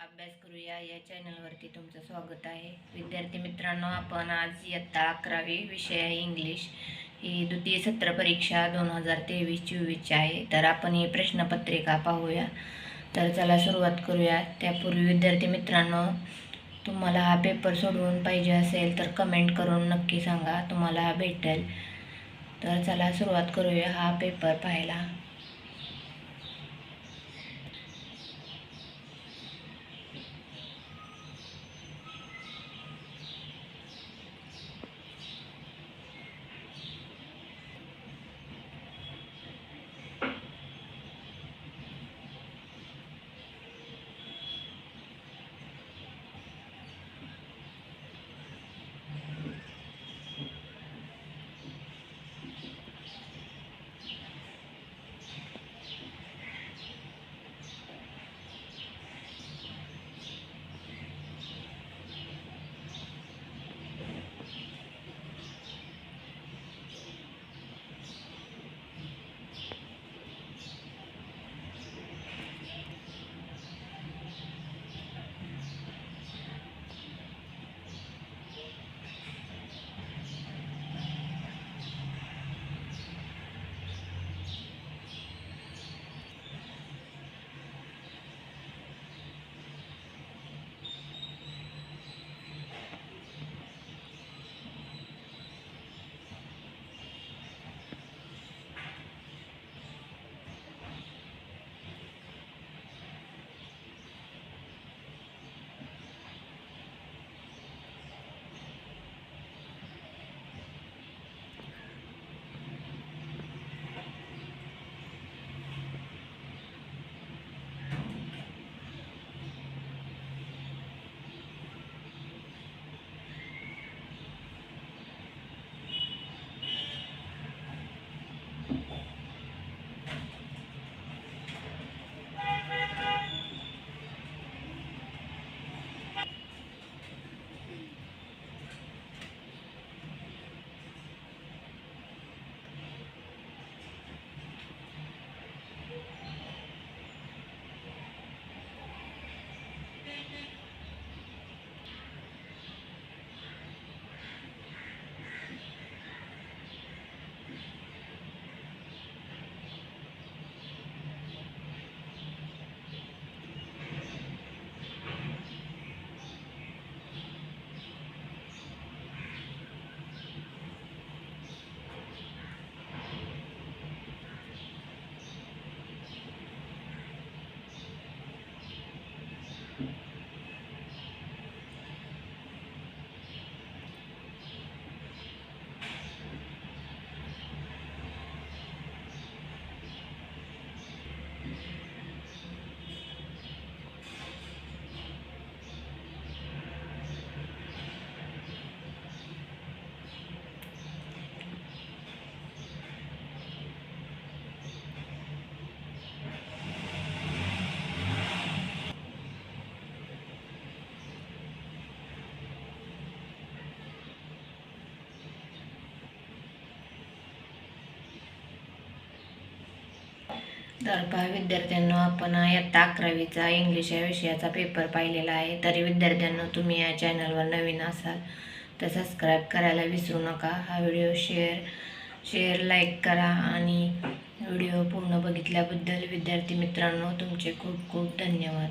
अभ्यास करूया. या चॅनलवरती तुमचं स्वागत आहे. विद्यार्थी मित्रांनो आपण आज इयत्ता अकरावी विषय आहे इंग्लिश. ही द्वितीय सत्र परीक्षा दोन हजार तेवीस चोवीसची आहे. तर आपण ही प्रश्नपत्रिका पाहूया. तर चला सुरुवात करूया. त्यापूर्वी विद्यार्थी मित्रांनो तुम्हाला हा पेपर सोडवून पाहिजे असेल तर कमेंट करून नक्की सांगा. तुम्हाला हा भेटेल. तर चला सुरुवात करूया हा पेपर पाहायला. तर पहा विद्यार्थ्यांनो आपण इयत्ता अकरावीचा इंग्लिश या विषयाचा पेपर पाहिलेला आहे. तरी विद्यार्थ्यांनो तुम्ही या चॅनलवर नवीन असाल तर सबस्क्राईब करायला विसरू नका. हा व्हिडिओ शेअर शेअर लाईक करा आणि व्हिडिओ पूर्ण बघितल्याबद्दल विद्यार्थी मित्रांनो तुमचे खूप खूप धन्यवाद.